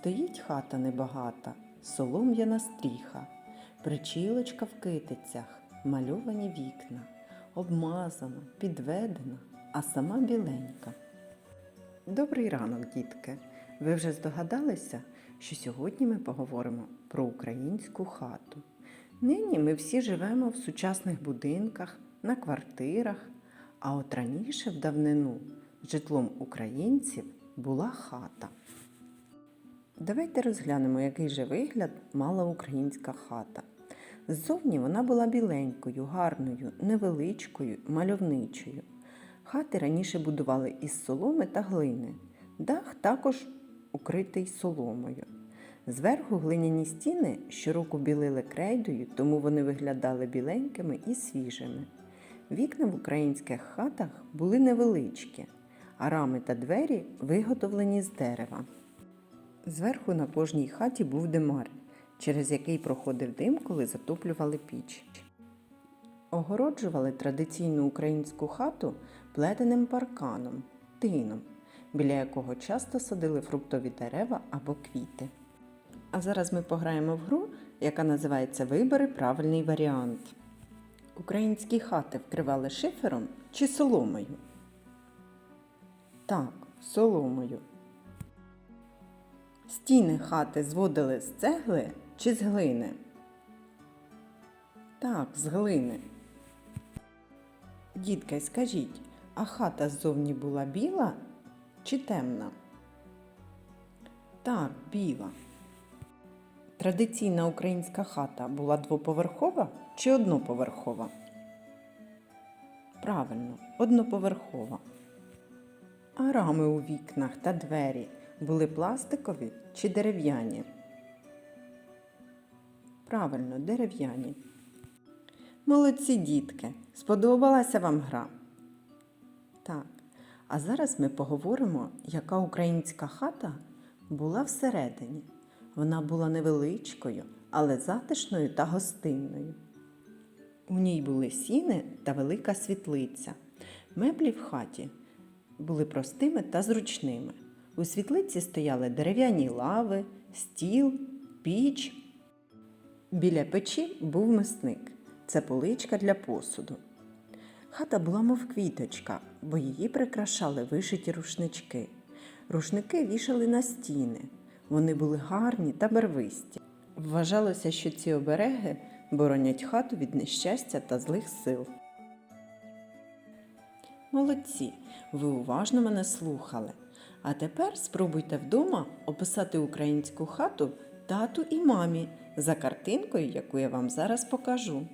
Стоїть хата небагата, солом'яна стріха, причілочка в китицях, мальовані вікна, обмазана, підведена, а сама біленька. Добрий ранок, дітки! Ви вже здогадалися, що сьогодні ми поговоримо про українську хату. Нині ми всі живемо в сучасних будинках, на квартирах, а от раніше в давнину житлом українців була хата. Давайте розглянемо, який же вигляд мала українська хата. Ззовні вона була біленькою, гарною, невеличкою, мальовничою. Хати раніше будували із соломи та глини. Дах також укритий соломою. Зверху глиняні стіни щороку білили крейдою, тому вони виглядали біленькими і свіжими. Вікна в українських хатах були невеличкі, а рами та двері виготовлені з дерева. Зверху на кожній хаті був димар, через який проходив дим, коли затоплювали піч. Огороджували традиційну українську хату плетеним парканом, тином, біля якого часто садили фруктові дерева або квіти. А зараз ми пограємо в гру, яка називається Вибери правильний варіант. Українські хати вкривали шифером чи соломою? Так, соломою. Стіни хати зводили з цегли чи з глини? Так, з глини. Дітки, скажіть, а хата ззовні була біла чи темна? Так, біла. Традиційна українська хата була двоповерхова чи одноповерхова? Правильно, одноповерхова. А рами у вікнах та двері були пластикові чи дерев'яні? Правильно, дерев'яні. Молодці дітки! Сподобалася вам гра? Так. А зараз ми поговоримо, яка українська хата була всередині. Вона була невеличкою, але затишною та гостинною. У ній були сіни та велика світлиця. Меблі в хаті були простими та зручними. У світлиці стояли дерев'яні лави, стіл, піч. Біля печі був мисник. Це поличка для посуду. Хата була мов квіточка, бо її прикрашали вишиті рушнички. Рушники вішали на стіни. Вони були гарні та барвисті. Вважалося, що ці обереги боронять хату від нещастя та злих сил. Молодці, ви уважно мене слухали. А тепер спробуйте вдома описати українську хату тату і мамі за картинкою, яку я вам зараз покажу.